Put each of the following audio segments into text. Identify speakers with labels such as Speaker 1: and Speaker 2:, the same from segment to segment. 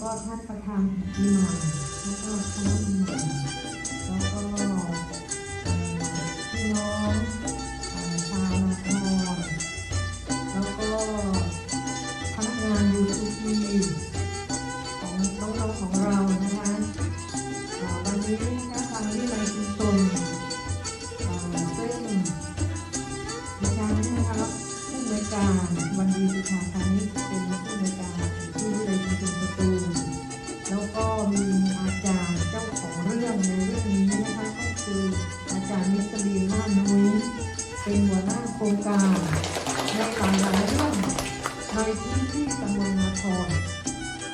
Speaker 1: ก็ท่านประธานปีมา ในหลายหลายเรื่องในพื้นที่ตำบลนาทร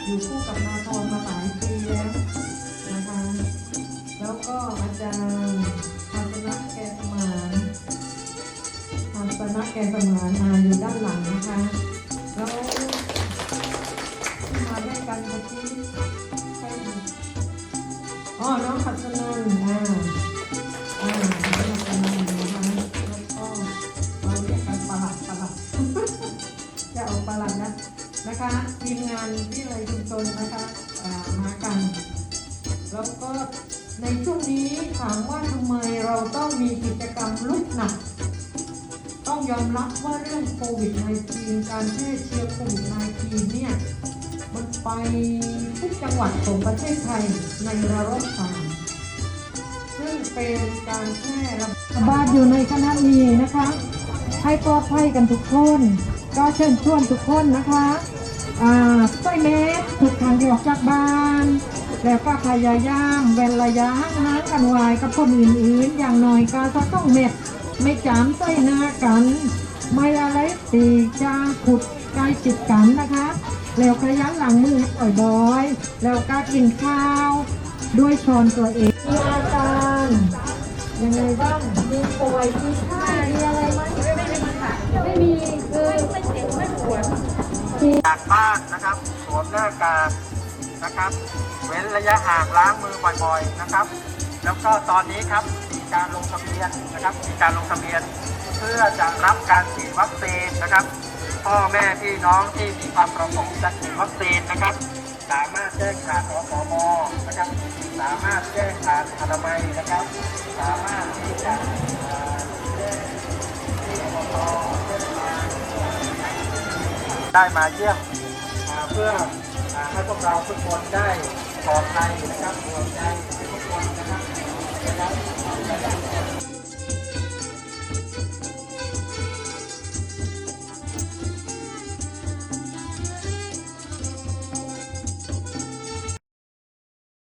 Speaker 1: อยู่คู่กับนาทรมาหลายปีแล้วนะคะแล้วก็อาจารย์ภาสนะแกสมานทางสนักแกสมานมาอยู่ด้านหลังนะคะแล้วที่มาด้วยกันเมื่อกี้ใครอีกอ๋อน้องขัดสนัน นะคะทีมงานที่ไรชุมชนนะคะามากัน แล้วก็ในช่วงนี้ถามว่าทำไมเราต้องมีกิจกรรมลุกหนัก ต้องยอมรับว่าเรื่องโควิด -19 การแพร่เชื้อโควิด -19 เนี่ยมันไปทุกจังหวัดของประเทศไทยในระลอกสามซึ่งเป็นการแพร่ระบาดอยู่ในขณะนี้นะคะ ให้ปลอดภัยกันทุกคน ก็เชิญชวนทุกคนนะคะ อ่าใส่เมสทุกครั้งออกจากบ้าน แล้วก็พยายามเว้นระยะห่างกันไว้กับคนอื่นๆ อย่างน้อยก็สักต้องเม็ด ไม่จามใส่หน้ากัน ไม่อะไรตีจะขุดใกล้จิตกันนะคะ แล้วขยันหลังมือบ่อยๆ แล้วก็กินข้าว ด้วยช้อนตัวเองมีอาการยังไงบ้างมีป่วยมี จา
Speaker 2: กบ้านนะครับสวมหน้ากากนะครับ เว้นระยะห่างล้างมือบ่อยๆนะครับ แล้วก็ตอนนี้ครับมีการลงทะเบียนนะครับมีการลงทะเบียน เพื่อจะรับการฉีดวัคซีนนะครับ พ่อแม่พี่น้องที่มีความประสงค์จะฉีดวัคซีนนะครับ สามารถแจ้งผ่านอสมนะครับ สามารถแจ้งผ่านอนามัยนะครับ สามารถที่จะ ได้มาเยี่ยมเพื่อให้พวกเราทุกคนได้ปลอดภัยนะครับปลอดใจทุกคนนะครับ